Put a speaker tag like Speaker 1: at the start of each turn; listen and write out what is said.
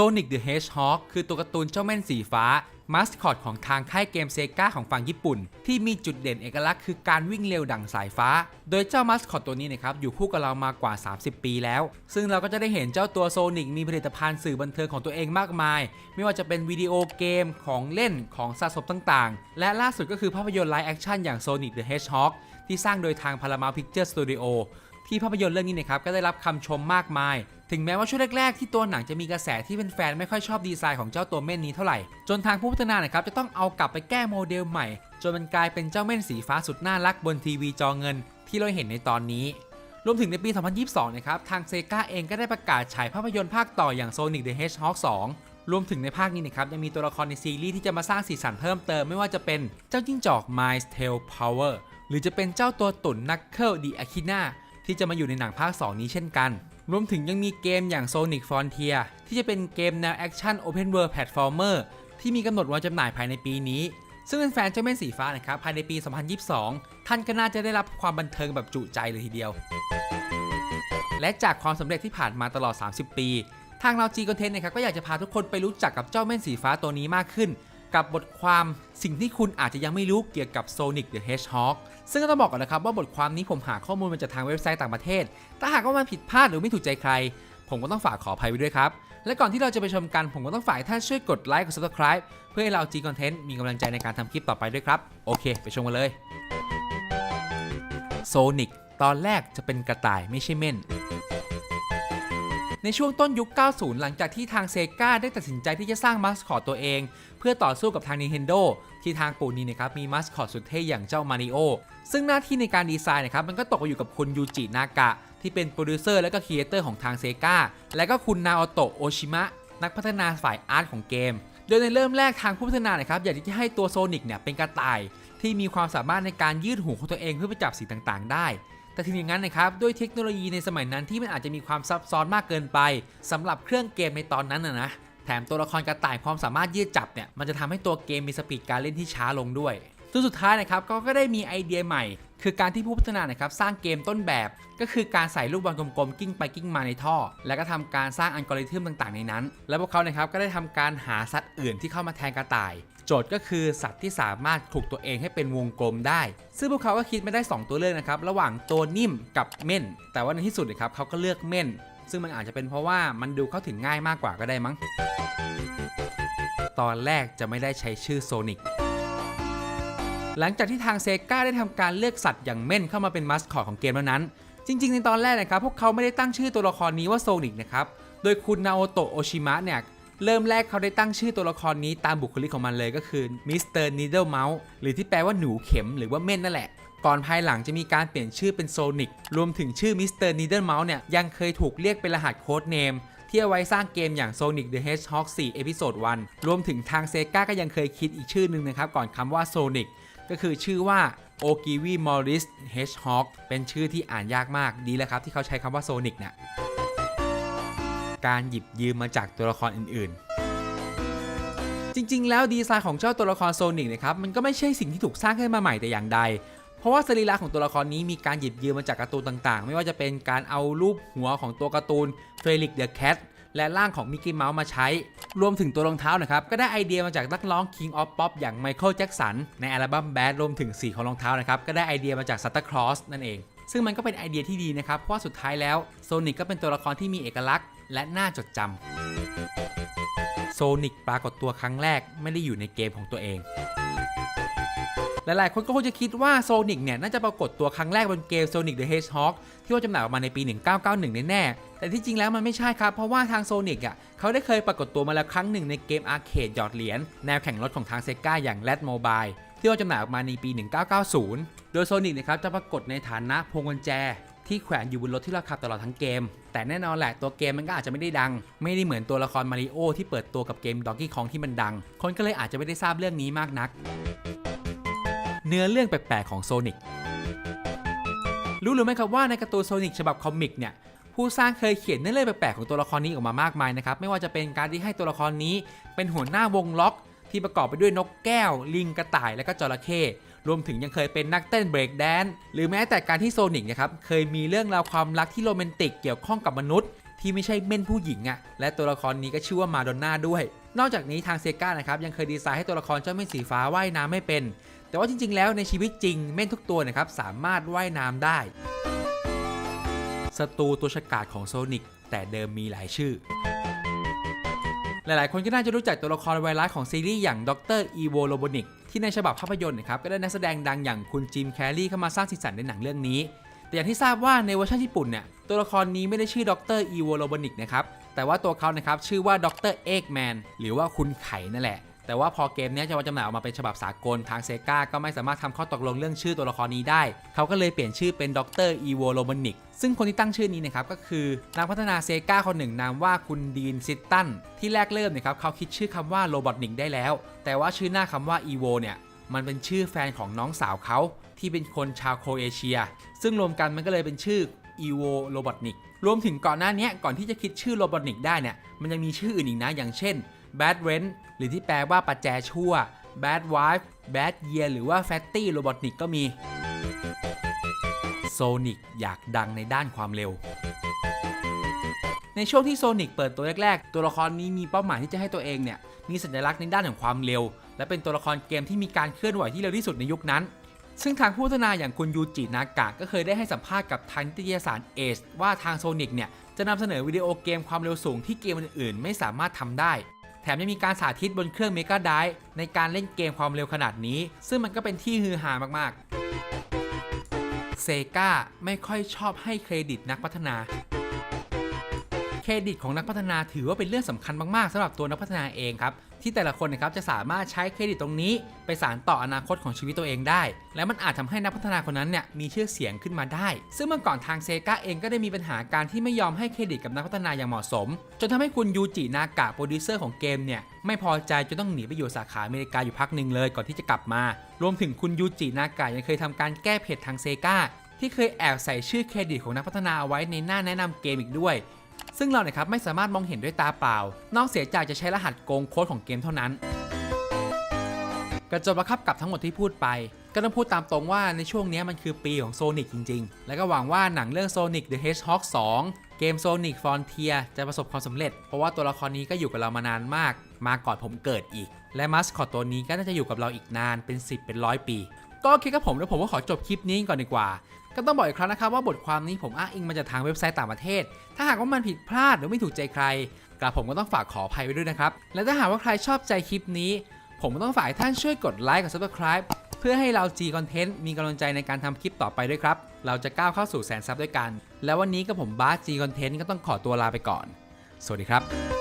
Speaker 1: Sonic the Hedgehog คือตัวการ์ตูนเจ้าแม่นสีฟ้ามาสคอตของทางค่ายเกมเซกาของฝั่งญี่ปุ่น ที่มีจุดเด่นเอกลักษณ์คือการวิ่งเร็วดั่งสายฟ้า โดยเจ้ามาสคอตตัวนี้นะครับอยู่คู่กับเรามากว่า 30 ปีแล้ว ซึ่งเราก็จะได้เห็นเจ้าตัวโซนิกมีผลิตภัณฑ์สื่อบันเทิงของตัวเองมากมาย ไม่ว่าจะเป็นวิดีโอเกมของเล่นของสะสมต่างๆ และล่าสุดก็คือภาพยนตร์ไลฟ์แอคชั่นอย่าง Sonic the Hedgehog ที่สร้างโดยทาง Paramount Pictures Studio ที่ภาพยนตร์เรื่องนี้นะครับก็ได้รับคำชมมากมาย ถึงแม้ว่าช่วงแรกๆที่ตัวหนังจะมีกระแสที่เป็นแฟนๆไม่ค่อยชอบดีไซน์ของเจ้าตัวเม่นนี้เท่าไหร่ จนทางผู้พัฒนานะครับจะต้องเอากลับไปแก้โมเดลใหม่ จนมันกลายเป็นเจ้าเม่นสีฟ้าสุดน่ารักบนทีวีจอเงิน ที่เราเห็นในตอนนี้ รวมถึงในปี 2022 นะครับทางเซกาเองก็ได้ประกาศฉายภาพยนตร์ภาคต่ออย่าง Sonic the Hedgehog 2รวมถึงในภาคนี้นะครับยังมีตัวละครในซีรีส์ที่จะมาสร้างสีสันเพิ่มเติมไม่ว่าจะเป็นเจ้าจิ้งจอก Miles Tail Power หรือจะเป็นเจ้าตัวตุ่น Knuckle the Echidna ที่จะมาอยู่ในหนังภาค 2 นี้เช่นกัน รวมถึงยังมีเกมอย่าง Sonic Frontier ที่จะเป็นเกมแนวแอคชั่น Open World Platformer ที่มีกำหนดวางจำหน่ายภายในปีนี้ ซึ่งเป็นแฟนเจ้าแม่นสีฟ้านะครับภายในปี 2022 ท่านก็น่าจะได้รับความบันเทิงแบบจุใจเลยทีเดียว และจากความสำเร็จที่ผ่านมาตลอด 30 ปี ทางเราจีคอนเทนต์นะครับก็อยากจะพาทุกคนไปรู้จักกับเจ้าแม่นสีฟ้าตัวนี้มากขึ้น กับบทความสิ่งที่คุณอาจจะยังไม่รู้เกี่ยวกับ Sonic the Hedgehog ซึ่งก็ต้องบอกก่อนนะครับว่าบทความนี้ผมหาข้อมูลมาจากทางเว็บไซต์ต่างประเทศ ถ้าหากว่ามันผิดพลาดหรือไม่ถูกใจใคร ผมก็ต้องฝากขออภัยไว้ด้วยครับ และก่อนที่เราจะไปชมกัน ผมก็ต้องฝากท่านช่วยกดไลค์กด subscribe เพื่อให้เราจีคอนเทนต์มีกำลังใจในการทำคลิปต่อไปด้วยครับ โอเค ไปชมกันเลย Sonic ตอนแรกจะเป็นกระต่ายไม่ใช่เม่น ในช่วงต้นยุค 90 หลังจากที่ทางเซกาได้ตัดสินใจที่จะสร้างมาสคอตตัวเอง เพื่อต่อสู้กับทาง Nintendo ที่ทางปูนีนะครับมีมาสคอตสุดเท่อย่างเจ้ามาริโอซึ่งหน้าที่ในการดีไซน์นะครับมันก็ตกไปอยู่กับคุณยูจินากะ ที่เป็นโปรดิวเซอร์และก็ครีเอเตอร์ของทางเซกาและก็คุณนาโอโตะโอชิมะนักพัฒนาฝ่ายอาร์ตของเกม โดยในเริ่มแรกทางผู้พัฒนานะครับอยากที่จะให้ตัวโซนิกเนี่ยเป็นกระต่าย ที่มีความสามารถในการยืดหูของตัวเองเพื่อไปจับสิ่งต่างๆ ได้ แต่ถึงอย่างนั้นนะครับด้วยเทคโนโลยีในสมัยนั้นที่มันอาจจะมีความซับซ้อนมากเกินไปสำหรับเครื่องเกมในตอนนั้นนะนะแถมตัวละครกระต่ายความสามารถยืดจับเนี่ยมันจะทำให้ตัวเกมมีสปีดการเล่นที่ช้าลงด้วย ซึ่งสุดท้ายนะครับก็ก็ได้มีไอเดียใหม่ คือการที่ผู้พัฒนานะครับสร้างเกมต้นแบบ ก็คือการใส่ลูกบอลกลมๆกิ้งไปกิ้งมาในท่อ แล้วก็ทำการสร้างอัลกอริทึมต่างๆ ในนั้น แล้วพวกเขานะครับก็ได้ทำการหาสัตว์อื่นที่เข้ามาแทนกระต่าย โจทย์ก็คือสัตว์ที่สามารถถูกตัวเองให้เป็นวงกลมได้ ซึ่งพวกเขาก็คิดไม่ได้ 2 ตัวเลือกนะครับระหว่างตัวนิ่มกับเม่น แต่ว่าในที่สุดนะครับเขาก็เลือกเม่น ซึ่งมันอาจจะเป็นเพราะว่ามันดูเข้าถึงง่ายมากกว่าก็ได้มั้ง ตอนแรกจะไม่ได้ใช้ชื่อโซนิก หลังจากที่ทางเซกาได้ทำการเลือกสัตว์อย่างเม่นเข้ามาเป็นมาสคอตของเกมแล้วนั้น จริง ๆ ในตอนแรกนะครับพวกเขาไม่ได้ตั้งชื่อตัวละครนี้ว่าโซนิกนะครับ โดยคุณนาโอโตะโอชิมะเนี่ยเริ่มแรกเขาได้ตั้งชื่อตัวละครนี้ตามบุคลิกของมันเลยก็คือมิสเตอร์นีเดิลเมาส์หรือที่แปลว่าหนูเข็มหรือว่าเม่นนั่นแหละ ก่อนภายหลังจะมีการเปลี่ยนชื่อเป็นโซนิกรวมถึงชื่อมิสเตอร์นีเดิลเมาส์เนี่ยยังเคยถูกเรียกเป็นรหัสโค้ดเนมที่เอาไว้สร้างเกมอย่าง Sonic the Hedgehog 4 Episode 1 รวมถึงทางเซกาก็ยังเคยคิดอีกชื่อหนึ่งนะครับ ก่อนคำว่า Sonic ก็คือชื่อว่า o g i w i Morris Hedgehog เป็นชื่อที่อ่านยากมากดีแล้วครับ ที่เขาใช้คำว่า Sonic เนี่ยการหยิบยืมมาจากตัวละครอื่นๆ จริงๆ แล้วดีไซน์ของเจ้าตัวละครโซนิกนะครับ มันก็ไม่ใช่สิ่งที่ถูกสร้างขึ้นมาใหม่แต่อย่างใด เพราะว่าสรีระของตัวละครนี้มีการหยิบยืมมาจากการ์ตูนต่างๆ ไม่ว่าจะเป็นการเอารูปหัวของตัวการ์ตูนเฟลิกเดอะแคท และร่างของมิกกี้เมาส์มาใช้ รวมถึงตัวรองเท้านะครับ ก็ได้ไอเดียมาจากนักร้อง King of Pop อย่างไมเคิลแจ็กสันในอัลบั้ม Bad รวมถึงสีของรองเท้านะครับ ก็ได้ไอเดียมาจากซัตตาคลอสนั่นเอง ซึ่งมันก็เป็นไอเดียที่ดีนะครับ เพราะว่าสุดท้ายแล้วโซนิกก็เป็นตัวละครที่มีเอกลักษณ์ และน่าจดจำโซนิกปรากฏตัวครั้งแรกไม่ได้อยู่ในเกมของตัวเอง หลายๆ คนก็คงจะคิดว่าโซนิกเนี่ย น่าจะปรากฏตัวครั้งแรกบนเกม Sonic the Hedgehog ที่ว่าจำหน่ายออกมาในปี 1991 แน่ๆแต่ที่จริงแล้วมันไม่ใช่ครับ เพราะว่าทางโซนิกอะเขาได้เคยปรากฏตัวมาแล้วครั้งหนึ่งในเกมอาร์เคดหยอดเหรียญแนวแข่งรถของทางเซกาอย่าง Red Mobile ที่ว่าจำหน่ายออกมาในปี 1990 โดยโซนิกนะครับจะปรากฏในฐานะพวงกุญแจที่แขวนอยู่บนรถที่เราขับตลอดทั้งเกม แต่แน่นอนแหละตัวเกมมันก็อาจจะไม่ได้ดัง ไม่ได้เหมือนตัวละครมาริโอที่เปิดตัวกับเกม Donkey Kong ที่มันดัง คนก็เลยอาจจะไม่ได้ทราบเรื่องนี้มากนัก เนื้อเรื่องแปลกๆของโซนิกรู้หรือไม่ครับว่าในการ์ตูนโซนิกฉบับคอมิกเนี่ยผู้สร้างเคยเขียนเนื้อเรื่องแปลกๆของตัวละครนี้ออกมามากมายนะครับไม่ว่าจะเป็นการที่ให้ตัวละครนี้ เป็นหัวหน้าวงล็อก ที่ประกอบไปด้วยนกแก้ว ลิงกระต่ายและก็จระเข้รวมถึงยังเคยเป็นนักเต้นเบรกแดนหรือแม้แต่การที่โซนิกนะครับเคยมีเรื่องราวความรักที่โรแมนติกเกี่ยวข้องกับมนุษย์ ที่ไม่ใช่เม่นผู้หญิงอะ่ะและตัวละครนี้ก็ชื่อว่ามาดอนน่าด้วย นอกจากนี้ทางเซกานะครับยังเคยดีไซน์ให้ตัวละครเจ้าเม่นสีฟ้าว่ายน้ำไม่เป็น แต่ว่าจริง ๆ แล้วในชีวิตจริงเม่นทุกตัวนะครับสามารถว่ายน้ำได้ศัตรูตัวฉกาจของโซนิกแต่เดิมมีหลายชื่อ หลายๆ คนก็น่าจะรู้จักตัวละครไวรัสของซีรีส์อย่างดรอีโวโลโบนิกที่ในฉบับภาพยนตร์นะครับก็ได้นักแสดงดังอย่างคุณจิมแคลรี่เข้ามาสร้างสีสันในหนังเรื่องนี้ แต่อย่างที่ทราบว่าในเวอร์ชันญี่ปุ่นเนี่ยตัวละครนี้ไม่ได้ชื่อดรอีโวโลโบนิกนะครับแต่ว่าตัวเขานะครับชื่อว่าดรเอ็กแมนหรือว่าคุณไข่นั่นแหละ แต่ว่าพอเกมนี้จะมาจำหน่ายออกมาเป็นฉบับสากลทางเซกาก็ไม่สามารถทำข้อตกลงเรื่องชื่อตัวละครนี้ได้ เขาก็เลยเปลี่ยนชื่อเป็นดรอีโวโลโบนิกซึ่งคนที่ตั้งชื่อนี้นะครับก็คือนักพัฒนาเซกาคนหนึ่งนามว่าคุณดีนซิตตันที่แรกเริ่มนี่ยครับเขาคิดชื่อคำว่าโรบอทนิกได้แล้ว แต่ว่าชื่อหน้าคำว่าอีโวเนี่ยมันเป็นชื่อแฟนของน้องสาวเขาที่เป็นคนชาวโครเอเชีย ซึ่งรวมกันมันก็เลยเป็นชื่อ e v o Robotnik รวมถึงก่อนหน้านี้ก่อนที่จะคิดชื่อ Robotnik ได้เนี่ยมันยังมีชื่ออื่นอีกนะอย่างเช่น Bad Rent หรือที่แปลว่าประแจชั่ว Bad Wife Bad Year หรือว่า Fatty Robotnik ก็มี Sonic อยากดังในด้านความเร็ว ในช่วงที่โซนิกเปิดตัวแรก ๆ ตัวละครนี้มีเป้าหมายที่จะให้ตัวเองเนี่ยมีสัญลักษณ์ในด้านของความเร็ว และเป็นตัวละครเกมที่มีการเคลื่อนไหวที่เร็วที่สุดในยุคนั้นซึ่งทางผู้พัฒนาอย่างคุณยูจินากะก็เคยได้ให้สัมภาษณ์กับทางนิตยสารเอชว่าทางโซนิกเนี่ย จะนำเสนอวิดีโอเกมความเร็วสูงที่เกมอื่นๆ ไม่สามารถทำได้ มยังมีการสาธิตบนเครื่องเมกาไดในการเล่นเกมความเร็วขนาดนี้ ซึ่งมันก็เป็นที่ฮือฮามากๆเซกาไม่ค่อยชอบให้เครดิตนักพัฒนา รดิตของนักพัฒนาถือว่าเป็นเรื่องสำคัญมากๆสำหรับตัวนักพัฒนาเองครับที่แต่ละคนนะครับจะสามารถใช้เครดิตตรงนี้ ไปสานต่ออนาคตของชีวิตตัวเองได้ และมันอาจทำให้นักพัฒนาคนนั้นเนี่ยมีชื่อเสียงขึ้นมาได้ ซึ่งเมื่อก่อนทางเซกาเองก็ได้มีปัญหาการที่ไม่ยอมให้เครดิตกับนักพัฒนาอย่างเหมาะสม จนทำให้คุณยูจินากะโปรดิวเซอร์ของเกมเนี่ยไม่พอใจจนต้องหนีไปอยู่สาขาอเมริกาอยู่พักหนึ่งเลยก่อนที่จะกลับมา รวมถึงคุณยูจินากะยังเคยทำการแก้เพจทางเซกาที่เคยแอบใส่ชื่อเครดิตของนักพัฒนาเอาไว้ในหน้าแนะนำเกมอีกด้วย ซึ่งเราเนี่ยครับไม่สามารถมองเห็นด้วยตาเปล่า นอกเสียจากจะใช้รหัสโกงโค้ดของเกมเท่านั้นก็จบแล้วครับกับทั้งหมดที่พูดไป ก็ต้องพูดตามตรงว่าในช่วงนี้มันคือปีของโซนิกจริง ๆ แล้วก็หวังว่าหนังเรื่อง Sonic the Hedgehog 2 เกม Sonic Frontier จะประสบความสำเร็จ เพราะว่าตัวละครนี้ก็อยู่กับเรามานานมาก มาก่อนผมเกิดอีก และมัสคอตตัวนี้ก็น่าจะอยู่กับเราอีกนานเป็น 10 เป็นร้อยปี ก็โอเคครับผมแล้วผมก็ขอจบคลิปนี้ก่อนดีกว่า ก็ต้องบอกอีกครั้งนะครับว่าบทความนี้ผมอ้างอิงมาจากทางเว็บไซต์ต่างประเทศ ถ้าหากว่ามันผิดพลาดหรือไม่ถูกใจใครกระผมก็ต้องฝากขออภัยไว้ด้วยนะครับ และถ้าหากว่าใครชอบใจคลิปนี้ ผมก็ต้องฝากท่านช่วยกดไลค์กับ Subscribe เพื่อให้เรา G Content มีกำลังใจในการทำคลิปต่อไปด้วยครับ เราจะก้าวเข้าสู่แสนซับด้วยกัน แล้ววันนี้กับผมบาส G Content ก็ต้องขอตัวลาไปก่อน สวัสดีครับ